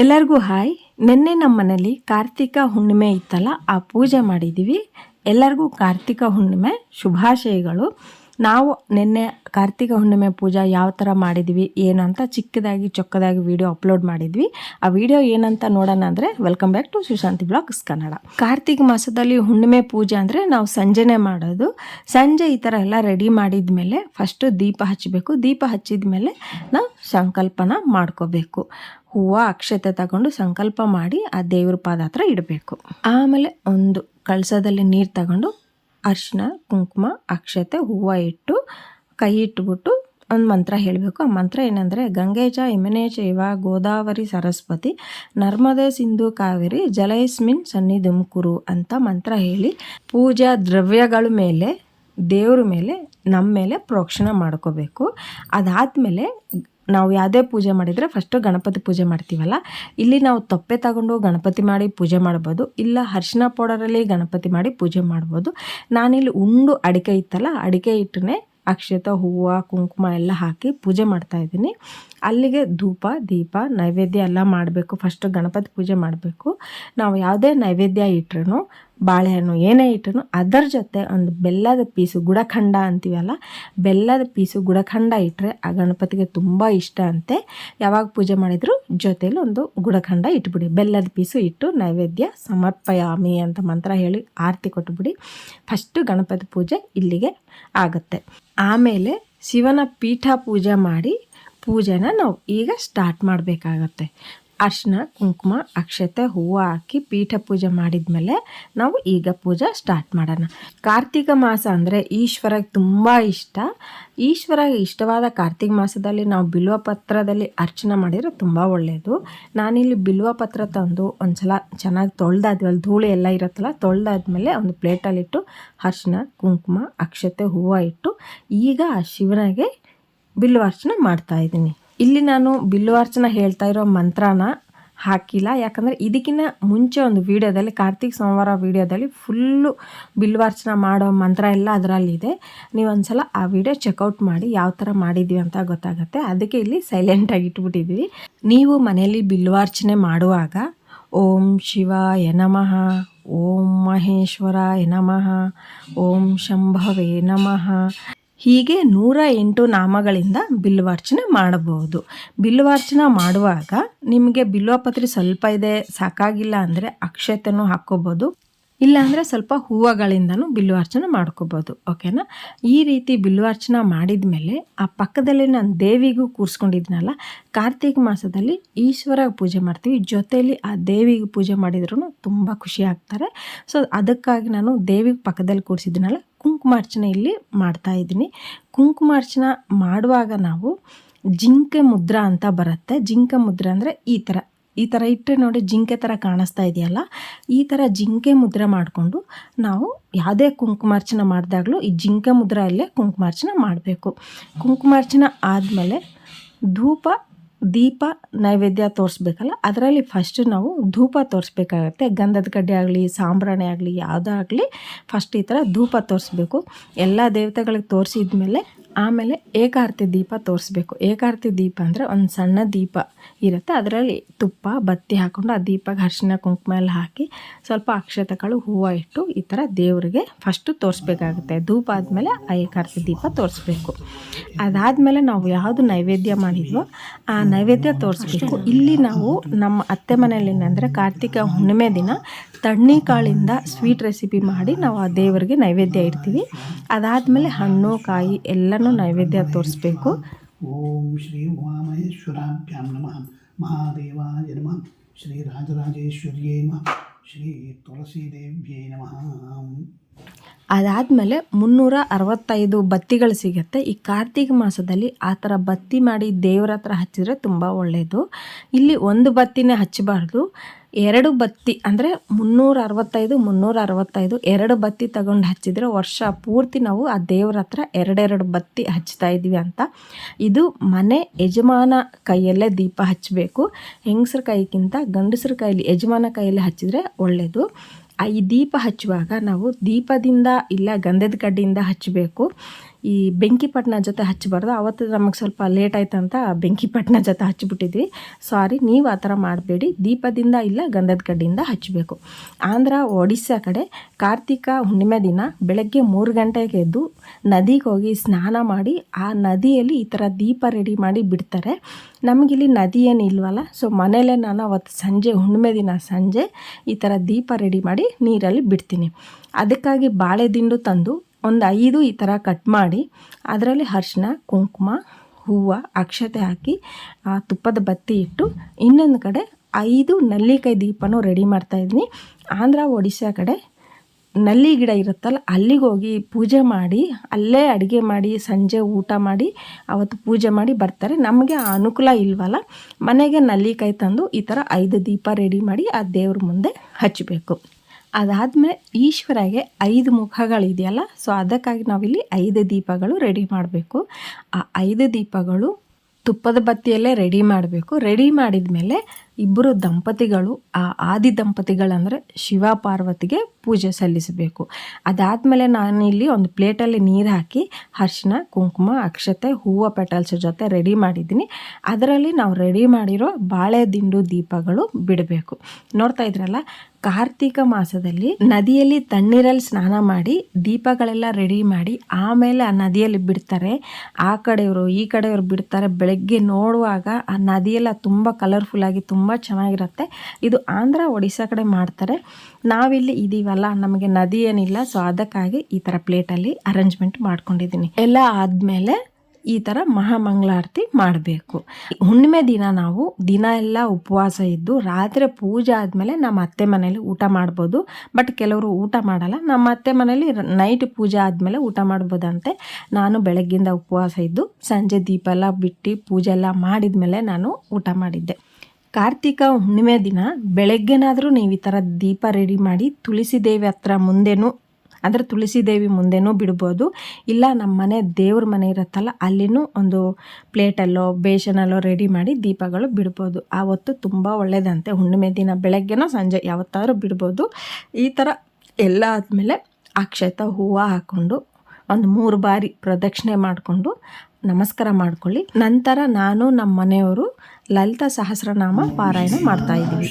ಎಲ್ಲರಿಗೂ ಹಾಯ್. ನಿನ್ನೆ ನಮ್ಮ ಮನೇಲಿ ಕಾರ್ತಿಕ ಹುಣ್ಣಿಮೆ ಇತ್ತಲ್ಲ, ಆ ಪೂಜೆ ಮಾಡಿದ್ದೀವಿ ಎಲ್ಲರಿಗೂ ಕಾರ್ತಿಕ ಹುಣ್ಣಿಮೆ ಶುಭಾಶಯಗಳು. ನಾವು ನಿನ್ನೆ ಕಾರ್ತಿಕ ಹುಣ್ಣಿಮೆ ಪೂಜಾ ಯಾವ ಥರ ಮಾಡಿದ್ವಿ ಏನಂತ ಚಿಕ್ಕದಾಗಿ ಚೊಕ್ಕದಾಗಿ ವಿಡಿಯೋ ಅಪ್ಲೋಡ್ ಮಾಡಿದ್ವಿ. ಆ ವಿಡಿಯೋ ಏನಂತ ನೋಡೋಣ ಅಂದರೆ welcome back to Sushanti blogs Kannada Kartika ಮಾಸದಲ್ಲಿ ಹುಣ್ಣಿಮೆ ಪೂಜೆ ಅಂದರೆ ನಾವು ಸಂಜೆನೆ ಮಾಡೋದು. ಸಂಜೆ ಈ ಥರ ಎಲ್ಲ ರೆಡಿ ಮಾಡಿದ ಮೇಲೆ ಫಸ್ಟು ದೀಪ ಹಚ್ಚಬೇಕು ದೀಪ ಹಚ್ಚಿದ ಮೇಲೆ ನಾವು ಸಂಕಲ್ಪನ ಮಾಡ್ಕೋಬೇಕು. ಹೂವು, ಅಕ್ಷತೆ ತಗೊಂಡು ಸಂಕಲ್ಪ ಮಾಡಿ ಆ ದೇವ್ರ ಪಾದ ಹತ್ರ ಇಡಬೇಕು. ಆಮೇಲೆ ಒಂದು ಕಳಸದಲ್ಲಿ ನೀರು ತಗೊಂಡು ಅರಿಶಿನ ಕುಂಕುಮ, ಅಕ್ಷತೆ, ಹೂವು ಇಟ್ಟು ಕೈ ಇಟ್ಬಿಟ್ಟು ಒಂದು ಮಂತ್ರ ಹೇಳಬೇಕು. ಆ ಮಂತ್ರ ಏನಂದರೆ ಗಂಗೇಜ ಚ ಇವ ಗೋದಾವರಿ ಸರಸ್ವತಿ ನರ್ಮದೆ ಸಿಂಧು ಕಾವೇರಿ ಜಲೈಸ್ಮಿನ್ ಸನ್ನಿ ಕುರು ಅಂತ ಮಂತ್ರ ಹೇಳಿ ಪೂಜಾ ದ್ರವ್ಯಗಳ ಮೇಲೆ, ದೇವ್ರ ಮೇಲೆ ನಮ್ಮ ಮೇಲೆ ಪ್ರೋಕ್ಷಣ ಮಾಡ್ಕೋಬೇಕು. ಅದಾದಮೇಲೆ ನಾವು ಯಾವುದೇ ಪೂಜೆ ಮಾಡಿದರೆ ಫಸ್ಟು ಗಣಪತಿ ಪೂಜೆ ಮಾಡ್ತೀವಲ್ಲ? ಇಲ್ಲಿ ನಾವು ತೊಪ್ಪೆ ತಗೊಂಡು ಗಣಪತಿ ಮಾಡಿ ಪೂಜೆ ಮಾಡ್ಬೋದು. ಇಲ್ಲ ಅರಿಶಿನ ಪೌಡರಲ್ಲಿ ಗಣಪತಿ ಮಾಡಿ ಪೂಜೆ ಮಾಡ್ಬೋದು. ನಾನಿಲ್ಲಿ ಉಂಡು ಅಡಿಕೆ ಇತ್ತಲ್ಲ, ಅಡಿಕೆ ಇಟ್ಟನೆ ಅಕ್ಷತ ಹೂವು, ಕುಂಕುಮ ಎಲ್ಲ ಹಾಕಿ ಪೂಜೆ ಮಾಡ್ತಾ ಇದ್ದೀನಿ. ಅಲ್ಲಿಗೆ ಧೂಪ, ದೀಪ, ನೈವೇದ್ಯ ಎಲ್ಲ ಮಾಡಬೇಕು. ಫಸ್ಟು ಗಣಪತಿ ಪೂಜೆ ಮಾಡಬೇಕು. ನಾವು ಯಾವುದೇ ನೈವೇದ್ಯ ಇಟ್ರೂ ಬಾಳೆಹಣ್ಣು ಏನೇ ಇಟ್ರು ಅದರ ಜೊತೆ ಒಂದು ಬೆಲ್ಲದ ಪೀಸು ಗುಡಖಂಡ ಅಂತೀವಲ್ಲ, ಬೆಲ್ಲದ ಪೀಸು ಗುಡಖಂಡ ಇಟ್ಟರೆ ಆ ಗಣಪತಿಗೆ ತುಂಬ ಇಷ್ಟ ಅಂತೆ. ಯಾವಾಗ ಪೂಜೆ ಮಾಡಿದ್ರು ಜೊತೆಯಲ್ಲಿ ಒಂದು ಗುಡಖಂಡ ಇಟ್ಬಿಡಿ. ಬೆಲ್ಲದ ಪೀಸು ಇಟ್ಟು ನೈವೇದ್ಯ ಸಮರ್ಪಯಾಮಿ ಅಂತ ಮಂತ್ರ ಹೇಳಿ ಆರತಿ ಕೊಟ್ಬಿಡಿ. ಫಸ್ಟು ಗಣಪತಿ ಪೂಜೆ ಇಲ್ಲಿಗೆ ಆಗುತ್ತೆ. ಆಮೇಲೆ ಶಿವನ ಪೀಠ ಪೂಜೆ ಮಾಡಿ ಪೂಜೆನ ನಾವು ಈಗ ಸ್ಟಾರ್ಟ್ ಮಾಡಬೇಕಾಗತ್ತೆ. ಅರ್ಶಿನ ಕುಂಕುಮ, ಅಕ್ಷತೆ, ಹೂವು ಹಾಕಿ ಪೀಠ ಪೂಜೆ ಮಾಡಿದ್ಮೇಲೆ ನಾವು ಈಗ ಪೂಜೆ ಸ್ಟಾರ್ಟ್ ಮಾಡೋಣ. ಕಾರ್ತಿಕ ಮಾಸ ಅಂದರೆ ಈಶ್ವರಗೆ ತುಂಬ ಇಷ್ಟ. ಈಶ್ವರ ಇಷ್ಟವಾದ ಕಾರ್ತಿಕ ಮಾಸದಲ್ಲಿ ನಾವು ಬಿಲ್ವ ಪತ್ರದಲ್ಲಿ ಅರ್ಚನೆ ಮಾಡಿದರೆ ತುಂಬ ಒಳ್ಳೆಯದು ನಾನಿಲ್ಲಿ ಬಿಲ್ವ ಪತ್ರ ತಂದು ಒಂದ್ಸಲ ಚೆನ್ನಾಗಿ ತೊಳೆದಾದ್ಮೇಲೆ ಧೂಳು ಎಲ್ಲ ಇರುತ್ತಲ್ಲ, ತೊಳೆದಾದ್ಮೇಲೆ ಒಂದು ಪ್ಲೇಟಲ್ಲಿಟ್ಟು ಅರ್ಶಿನ ಕುಂಕುಮ, ಅಕ್ಷತೆ, ಹೂವು ಇಟ್ಟು ಈಗ ಆ ಶಿವನಿಗೆ ಬಿಲ್ವಾರ್ಚನೆ ಮಾಡ್ತಾ ಇದ್ದೀನಿ. ಇಲ್ಲಿ ನಾನು ಬಿಲ್ವಾರ್ಚನ ಹೇಳ್ತಾ ಇರೋ ಮಂತ್ರನ ಹಾಕಿಲ್ಲ. ಯಾಕಂದರೆ ಇದಕ್ಕಿಂತ ಮುಂಚೆ ಒಂದು ವೀಡಿಯೋದಲ್ಲಿ, ಕಾರ್ತಿಕ್ ಸೋಮವಾರ ವೀಡಿಯೋದಲ್ಲಿ ಫುಲ್ಲು ಬಿಲ್ವಾರ್ಚನ ಮಾಡೋ ಮಂತ್ರ ಎಲ್ಲ ಅದರಲ್ಲಿದೆ. ನೀವು ಒಂದ್ಸಲ ಆ ವಿಡಿಯೋ ಚೆಕ್ಔಟ್ ಮಾಡಿ ಯಾವ ಥರ ಮಾಡಿದ್ವಿ ಅಂತ ಗೊತ್ತಾಗುತ್ತೆ. ಅದಕ್ಕೆ ಇಲ್ಲಿ ಸೈಲೆಂಟಾಗಿ ಇಟ್ಬಿಟ್ಟಿದ್ವಿ. ನೀವು ಮನೆಯಲ್ಲಿ ಬಿಲ್ವಾರ್ಚನೆ ಮಾಡುವಾಗ ಓಂ ಶಿವ ನಮಃ, ಓಂ ಮಹೇಶ್ವರ ನಮಃ, ಓಂ ಶಂಭವೇ ನಮಃ ಹೀಗೆ ನೂರ ಎಂಟು ನಾಮಗಳಿಂದ ಬಿಲ್ವಾರ್ಚನೆ ಮಾಡಬಹುದು. ಬಿಲ್ವಾರ್ಚನ ಮಾಡುವಾಗ ನಿಮಗೆ ಬಿಲ್ವಪತ್ರೆ ಸ್ವಲ್ಪ ಇದೆ, ಸಾಕಾಗಿಲ್ಲ ಅಂದರೆ ಅಕ್ಷತೆನೂ ಹಾಕ್ಕೋಬೋದು ಇಲ್ಲಾಂದರೆ ಸ್ವಲ್ಪ ಹೂವುಗಳಿಂದನೂ ಬಿಲ್ವಾರ್ಚನೆ ಮಾಡ್ಕೋಬೋದು ಓಕೆನಾ ಈ ರೀತಿ ಬಿಲ್ವಾರ್ಚನೆ ಮಾಡಿದ ಮೇಲೆ ಆ ಪಕ್ಕದಲ್ಲಿ ನಾನು ದೇವಿಗೂ ಕೂರಿಸ್ಕೊಂಡಿದ್ನಲ್ಲ, ಕಾರ್ತಿಕ ಮಾಸದಲ್ಲಿ ಈಶ್ವರ ಪೂಜೆ ಮಾಡ್ತೀವಿ. ಜೊತೆಯಲ್ಲಿ ಆ ದೇವಿಗೆ ಪೂಜೆ ಮಾಡಿದ್ರೂ ತುಂಬ ಖುಷಿ ಆಗ್ತಾರೆ. ಸೊ ಅದಕ್ಕಾಗಿ ನಾನು ದೇವಿಗೆ ಪಕ್ಕದಲ್ಲಿ ಕೂರಿಸಿದ್ನಲ್ಲ ಕುಂಕುಮಾರ್ಚನೆ ಇಲ್ಲಿ ಮಾಡ್ತಾ ಇದ್ದೀನಿ. ಕುಂಕುಮಾರ್ಚನ ಮಾಡುವಾಗ ನಾವು ಜಿಂಕೆ ಮುದ್ರಾ ಅಂತ ಬರುತ್ತೆ. ಜಿಂಕೆ ಮುದ್ರೆ ಅಂದರೆ ಈ ಥರ ಈ ಥರ ಇಟ್ಟರೆ ನೋಡಿ ಜಿಂಕೆ ಥರ ಕಾಣಿಸ್ತಾ ಇದೆಯಲ್ಲ? ಈ ಥರ ಜಿಂಕೆ ಮುದ್ರೆ ಮಾಡಿಕೊಂಡು ನಾವು ಯಾವುದೇ ಕುಂಕುಮಾರ್ಚನ ಮಾಡಿದಾಗಲೂ ಈ ಜಿಂಕೆ ಮುದ್ರೆಯಲ್ಲೇ ಕುಂಕುಮಾರ್ಚನ ಮಾಡಬೇಕು. ಕುಂಕುಮಾರ್ಚನ ಆದಮೇಲೆ ಧೂಪ ದೀಪ ನೈವೇದ್ಯ ತೋರಿಸ್ಬೇಕಲ್ಲ, ಅದರಲ್ಲಿ ಫಸ್ಟ್ ನಾವು ಧೂಪ ತೋರಿಸ್ಬೇಕಾಗತ್ತೆ. ಗಂಧದ ಕಡ್ಡಿ ಆಗಲಿ, ಸಾಂಬ್ರಾಣಿ ಆಗಲಿ ಯಾವುದಾಗಲಿ ಫಸ್ಟ್ ಈ ಥರ ಧೂಪ ತೋರಿಸ್ಬೇಕು. ಎಲ್ಲ ದೇವತೆಗಳಿಗೆ ತೋರಿಸಿದ ಮೇಲೆ ಆಮೇಲೆ ಏಕಾರ್ತಿ ದೀಪ ತೋರಿಸ್ಬೇಕು. ಏಕಾರ್ತಿ ದೀಪ ಅಂದರೆ ಒಂದು ಸಣ್ಣ ದೀಪ ಇರುತ್ತೆ. ಅದರಲ್ಲಿ ತುಪ್ಪ, ಬತ್ತಿ ಹಾಕ್ಕೊಂಡು ಆ ದೀಪಕ್ಕೆ ಅರಿಶಿನ ಕುಂಕುಮ ಎಲ್ಲ ಹಾಕಿ ಸ್ವಲ್ಪ ಅಕ್ಷತಗಳು ಹೂವು ಇಟ್ಟು ಈ ಥರ ದೇವರಿಗೆ ಫಸ್ಟು ತೋರಿಸ್ಬೇಕಾಗುತ್ತೆ. ಧೂಪ ಆದಮೇಲೆ ಆ ಏಕಾರ್ತಿ ದೀಪ ತೋರಿಸ್ಬೇಕು. ಅದಾದಮೇಲೆ ನಾವು ಯಾವುದು ನೈವೇದ್ಯ ಮಾಡಿದ್ವೋ ಆ ನೈವೇದ್ಯ ತೋರಿಸ್ಬೇಕು. ಇಲ್ಲಿ ನಾವು ನಮ್ಮ ಅತ್ತೆ ಮನೆಯಲ್ಲಿ ಏನಂದರೆ ಕಾರ್ತಿಕ ಹುಣ್ಣಿಮೆ ದಿನ ತಣ್ಣಿ ಕಾಳಿಂದ ಸ್ವೀಟ್ ರೆಸಿಪಿ ಮಾಡಿ ನಾವು ಆ ದೇವರಿಗೆ ನೈವೇದ್ಯ ಇಡ್ತೀವಿ. ಅದಾದಮೇಲೆ ಹಣ್ಣು ಕಾಯಿ ಎಲ್ಲನೂ ನೈವೇದ್ಯ ತೋರಿಸ್ಬೇಕು. ಓಂ ಶ್ರೀ ಉಮಾಮಹೇಶ್ವರಾಭ್ಯಾಂ ನಮಃ. ಮಹಾದೇವಾಯ ನಮಃ. ಶ್ರೀ ರಾಜರಾಜೇಶ್ವರ್ಯೇ ನಮಃ. ಶ್ರೀ ತುಳಸೀದೇವ್ಯೇ ನಮಃ. ಅದಾದಮೇಲೆ ಮುನ್ನೂರ ಅರವತ್ತೈದು ಬತ್ತಿಗಳು ಸಿಗುತ್ತೆ. ಈ ಕಾರ್ತಿಕ ಮಾಸದಲ್ಲಿ ಆ ಥರ ಬತ್ತಿ ಮಾಡಿ ದೇವರ ಹತ್ರ ಹಚ್ಚಿದ್ರೆ ತುಂಬ ಒಳ್ಳೆಯದು ಇಲ್ಲಿ ಒಂದು ಬತ್ತಿನೇ ಹಚ್ಚಬಾರ್ದು. ಎರಡು ಬತ್ತಿ ಅಂದರೆ ಮುನ್ನೂರ ಅರವತ್ತೈದು ಮುನ್ನೂರ ಅರವತ್ತೈದು ಎರಡು ಬತ್ತಿ ತಗೊಂಡು ಹಚ್ಚಿದರೆ ವರ್ಷ ಪೂರ್ತಿ ನಾವು ಆ ದೇವ್ರ ಹತ್ರ ಎರಡೆರಡು ಬತ್ತಿ ಹಚ್ತಾ ಇದ್ವಿ ಅಂತ. ಇದು ಮನೆ ಯಜಮಾನ ಕೈಯಲ್ಲೇ ದೀಪ ಹಚ್ಚಬೇಕು. ಹೆಂಗಸ್ರ ಕೈಗಿಂತ ಗಂಡಸ್ರ ಕೈಯಲ್ಲಿ ಯಜಮಾನ ಕೈಯಲ್ಲಿ ಹಚ್ಚಿದರೆ ಒಳ್ಳೆಯದು ಈ ದೀಪ ಹಚ್ಚುವಾಗ ನಾವು ದೀಪದಿಂದ ಇಲ್ಲ ಗಂಧದ ಕಡ್ಡಿಯಿಂದ ಹಚ್ಚಬೇಕು. ಈ ಬೆಂಕಿಪಟ್ಟಣ ಜೊತೆ ಹಚ್ಚಬಾರ್ದು. ಅವತ್ತು ನಮಗೆ ಸ್ವಲ್ಪ ಲೇಟ್ ಆಯ್ತು ಅಂತ ಬೆಂಕಿಪಟ್ಟಣ ಜೊತೆ ಹಚ್ಚಿಬಿಟ್ಟಿದ್ವಿ. ಸಾರಿ ನೀವು ಆ ಥರ ಮಾಡಬೇಡಿ. ದೀಪದಿಂದ ಇಲ್ಲ, ಗಂಧದ ಕಡ್ಡಿಯಿಂದ ಹಚ್ಚಬೇಕು ಆಂಧ್ರ, ಒಡಿಸ್ಸಾ ಕಡೆ ಕಾರ್ತಿಕ ಹುಣ್ಣಿಮೆ ದಿನ ಬೆಳಗ್ಗೆ ಮೂರು ಗಂಟೆಗೆ ಎದ್ದು ನದಿಗೆ ಹೋಗಿ ಸ್ನಾನ ಮಾಡಿ ಆ ನದಿಯಲ್ಲಿ ಈ ಥರ ದೀಪ ರೆಡಿ ಮಾಡಿ ಬಿಡ್ತಾರೆ. ನಮಗಿಲ್ಲಿ ನದಿ ಏನು ಇಲ್ವಲ್ಲ ಸೊ ಮನೆಯಲ್ಲೇ ನಾನು ಅವತ್ತು ಸಂಜೆ, ಹುಣ್ಣಿಮೆ ದಿನ ಸಂಜೆ ಈ ಥರ ದೀಪ ರೆಡಿ ಮಾಡಿ ನೀರಲ್ಲಿ ಬಿಡ್ತೀನಿ. ಅದಕ್ಕಾಗಿ ಬಾಳೆ ದಿಂಡು ತಂದು ಒಂದು ಐದು ಈ ಥರ ಕಟ್ ಮಾಡಿ, ಅದರಲ್ಲಿ ಅರ್ಶಿನ ಕುಂಕುಮ, ಹೂವು, ಅಕ್ಷತೆ ಹಾಕಿ, ಆ, ತುಪ್ಪದ ಬತ್ತಿ ಇಟ್ಟು ಇನ್ನೊಂದು ಕಡೆ ಐದು ನಲ್ಲಿಕಾಯಿ ದೀಪನೂ ರೆಡಿ ಮಾಡ್ತಾಯಿದ್ದೀನಿ ಆಂಧ್ರ, ಒಡಿಶಾ ಕಡೆ ನಲ್ಲಿ ಗಿಡ ಇರುತ್ತಲ್ಲ, ಅಲ್ಲಿಗೆ ಹೋಗಿ ಪೂಜೆ ಮಾಡಿ, ಅಲ್ಲೇ ಅಡುಗೆ ಮಾಡಿ, ಸಂಜೆ ಊಟ ಮಾಡಿ, ಅವತ್ತು ಪೂಜೆ ಮಾಡಿ ಬರ್ತಾರೆ. ನಮಗೆ ಆ ಅನುಕೂಲ ಇಲ್ವಲ್ಲ, ಮನೆಗೆ ನಲ್ಲಿಕಾಯಿ ತಂದು ಈ ಥರ ಐದು ದೀಪ ರೆಡಿ ಮಾಡಿ ಆ ದೇವ್ರ ಮುಂದೆ ಹಚ್ಚಬೇಕು ಅದಾದಮೇಲೆ ಈಶ್ವರಗೆ ಐದು ಮುಖಗಳಿದೆಯಲ್ಲ ಸೊ ಅದಕ್ಕಾಗಿ ನಾವಿಲ್ಲಿ ಐದು ದೀಪಗಳು ರೆಡಿ ಮಾಡಬೇಕು. ಆ ಐದು ದೀಪಗಳು ತುಪ್ಪದ ಬತ್ತಿಯಲ್ಲೇ ರೆಡಿ ಮಾಡಬೇಕು. ರೆಡಿ ಮಾಡಿದ ಮೇಲೆ ಇಬ್ಬರು ದಂಪತಿಗಳು, ಆ ಆದಿ ದಂಪತಿಗಳಂದರೆ ಶಿವ ಪಾರ್ವತಿಗೆ ಪೂಜೆ ಸಲ್ಲಿಸಬೇಕು. ಅದಾದಮೇಲೆ ನಾನಿಲ್ಲಿ ಒಂದು ಪ್ಲೇಟಲ್ಲಿ ನೀರು ಹಾಕಿ ಅರ್ಶಿನ ಕುಂಕುಮ, ಅಕ್ಷತೆ, ಹೂವು, ಪೆಟಲ್ಸ್ ಜೊತೆ ರೆಡಿ ಮಾಡಿದ್ದೀನಿ. ಅದರಲ್ಲಿ ನಾವು ರೆಡಿ ಮಾಡಿರೋ ಬಾಳೆ ದಿಂಡು ದೀಪಗಳು ಬಿಡಬೇಕು. ನೋಡ್ತಾ ಇದ್ರಲ್ಲ ಕಾರ್ತಿಕ ಮಾಸದಲ್ಲಿ ನದಿಯಲ್ಲಿ ತಣ್ಣೀರಲ್ಲಿ ಸ್ನಾನ ಮಾಡಿ, ದೀಪಗಳೆಲ್ಲ ರೆಡಿ ಮಾಡಿ, ಆಮೇಲೆ ಆ ನದಿಯಲ್ಲಿ ಬಿಡ್ತಾರೆ. ಆ ಕಡೆಯವರು, ಈ ಕಡೆಯವರು ಬಿಡ್ತಾರೆ. ಬೆಳಗ್ಗೆ ನೋಡುವಾಗ ಆ ನದಿಯೆಲ್ಲ ತುಂಬ ಕಲರ್ಫುಲ್ಲಾಗಿ ತುಂಬ ಚೆನ್ನಾಗಿರುತ್ತೆ. ಇದು ಆಂಧ್ರ, ಒಡಿಶಾ ಕಡೆ ಮಾಡ್ತಾರೆ. ನಾವಿಲ್ಲಿ ಇದೀವಲ್ಲ, ನಮಗೆ ನದಿ ಏನಿಲ್ಲ, ಸೊ ಅದಕ್ಕಾಗಿ ಈ ಥರ ಪ್ಲೇಟಲ್ಲಿ ಅರೇಂಜ್ಮೆಂಟ್ ಮಾಡ್ಕೊಂಡಿದ್ದೀನಿ. ಎಲ್ಲ ಆದಮೇಲೆ ಈ ಥರ ಮಹಾಮಂಗಳಾರತಿ ಮಾಡಬೇಕು. ಹುಣ್ಣಿಮೆ ದಿನ ನಾವು ದಿನ ಎಲ್ಲ ಉಪವಾಸ ಇದ್ದು ರಾತ್ರಿ ಪೂಜೆ ಆದಮೇಲೆ ನಮ್ಮ ಅತ್ತೆ ಮನೇಲಿ ಊಟ ಮಾಡ್ಬೋದು. ಬಟ್ ಕೆಲವರು ಊಟ ಮಾಡಲ್ಲ. ನಮ್ಮ ಅತ್ತೆ ಮನೇಲಿ ನೈಟ್ ಪೂಜೆ ಆದಮೇಲೆ ಊಟ ಮಾಡ್ಬೋದಂತೆ. ನಾನು ಬೆಳಗ್ಗಿಂದ ಉಪವಾಸ ಇದ್ದು ಸಂಜೆ ದೀಪ ಎಲ್ಲ ಬಿಟ್ಟು ಪೂಜೆ ಎಲ್ಲ ಮಾಡಿದ ಮೇಲೆ ನಾನು ಊಟ ಮಾಡಿದ್ದೆ. ಕಾರ್ತಿಕ ಹುಣ್ಣಿಮೆ ದಿನ ಬೆಳಗ್ಗೆನಾದರೂ ನೀವು ಈ ಥರ ದೀಪ ರೆಡಿ ಮಾಡಿ ತುಳಸಿ ದೇವಿ ಹತ್ರ ಮುಂದೆನೂ ಅಂದರೆ ತುಳಸಿ ದೇವಿ ಮುಂದೆನೂ ಬಿಡ್ಬೋದು. ಇಲ್ಲ ನಮ್ಮ ಮನೆ ದೇವ್ರ ಮನೆ ಇರುತ್ತಲ್ಲ, ಅಲ್ಲಿನೂ ಒಂದು ಪ್ಲೇಟಲ್ಲೋ ಬೇಷನಲ್ಲೋ ರೆಡಿ ಮಾಡಿ ದೀಪಗಳು ಬಿಡ್ಬೋದು. ಆವತ್ತು ತುಂಬ ಒಳ್ಳೆಯದಂತೆ ಹುಣ್ಣಿಮೆ ದಿನ ಬೆಳಗ್ಗೆನೋ ಸಂಜೆ ಯಾವತ್ತಾದ್ರೂ ಬಿಡ್ಬೋದು. ಈ ಥರ ಎಲ್ಲ ಆದಮೇಲೆ ಅಕ್ಷತ ಹೂವು ಹಾಕ್ಕೊಂಡು ಒಂದು ಮೂರು ಬಾರಿ ಪ್ರದಕ್ಷಿಣೆ ಮಾಡಿಕೊಂಡು ನಮಸ್ಕಾರ ಮಾಡ್ಕೊಳ್ಳಿ. ನಂತರ ನಾನು ನಮ್ಮ ಮನೆಯವರು ಲಲಿತಾ ಸಹಸ್ರನಾಮ ಪಾರಾಯಣ ಮಾಡ್ತಾ ಇದ್ದೀವಿ.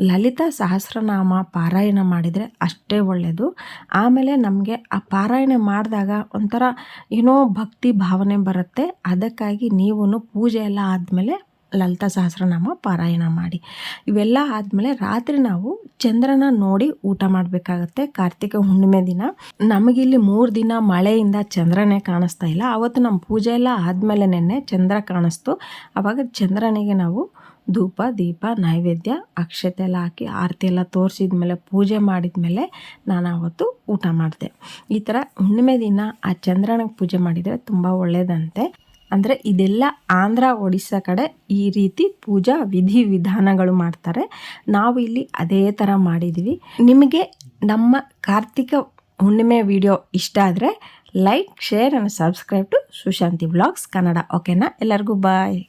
ಲಲಿತಾ ಸಹಸ್ರನಾಮ ಪಾರಾಯಣ ಮಾಡಿದರೆ ಅಷ್ಟೇ ಒಳ್ಳೆಯದು ಆಮೇಲೆ ನಮಗೆ ಆ ಪಾರಾಯಣ ಮಾಡಿದಾಗ ಒಂಥರ ಏನೋ ಭಕ್ತಿ ಭಾವನೆ ಬರುತ್ತೆ. ಅದಕ್ಕಾಗಿ ನೀವು ಪೂಜೆ ಎಲ್ಲ ಆದಮೇಲೆ ಲಲಿತಾ ಸಹಸ್ರನಾಮ ಪಾರಾಯಣ ಮಾಡಿ. ಇವೆಲ್ಲ ಆದಮೇಲೆ ರಾತ್ರಿ ನಾವು ಚಂದ್ರನ ನೋಡಿ ಊಟ ಮಾಡಬೇಕಾಗತ್ತೆ. ಕಾರ್ತಿಕ ಹುಣ್ಣಿಮೆ ದಿನ. ನಮಗಿಲ್ಲಿ ಮೂರು ದಿನ ಮಳೆಯಿಂದ ಚಂದ್ರನೇ ಕಾಣಿಸ್ತಾ ಇಲ್ಲ. ಆವತ್ತು ನಮ್ಮ ಪೂಜೆ ಎಲ್ಲ ಆದಮೇಲೆ ನೆನ್ನೆ ಚಂದ್ರ ಕಾಣಿಸ್ತು. ಆವಾಗ ಚಂದ್ರನಿಗೆ ನಾವು ಧೂಪ, ದೀಪ, ನೈವೇದ್ಯ, ಅಕ್ಷತೆ ಎಲ್ಲ ಹಾಕಿ ಆರತಿ ಎಲ್ಲ ತೋರಿಸಿದ ಮೇಲೆ ಪೂಜೆ ಮಾಡಿದ ಮೇಲೆ ನಾನು ಆವತ್ತು ಊಟ ಮಾಡಿದೆ. ಈ ಥರ ಹುಣ್ಣಿಮೆ ದಿನ ಆ ಚಂದ್ರನಿಗೆ ಪೂಜೆ ಮಾಡಿದರೆ ತುಂಬ ಒಳ್ಳೆಯದಂತೆ. ಅಂದರೆ ಇದೆಲ್ಲ ಆಂಧ್ರ, ಒಡಿಸ್ಸಾ ಕಡೆ ಈ ರೀತಿ ಪೂಜಾ ವಿಧಿ ವಿಧಾನಗಳು ಮಾಡ್ತಾರೆ. ನಾವು ಇಲ್ಲಿ ಅದೇ ಥರ ಮಾಡಿದ್ದೀವಿ. ನಿಮಗೆ ನಮ್ಮ ಕಾರ್ತಿಕ ಹುಣ್ಣಿಮೆ ವಿಡಿಯೋ ಇಷ್ಟ ಆದರೆ like, share and subscribe to Sushanti vlogs Kannada. ಓಕೆನಾ? ಎಲ್ಲರಿಗೂ ಬಾಯ್.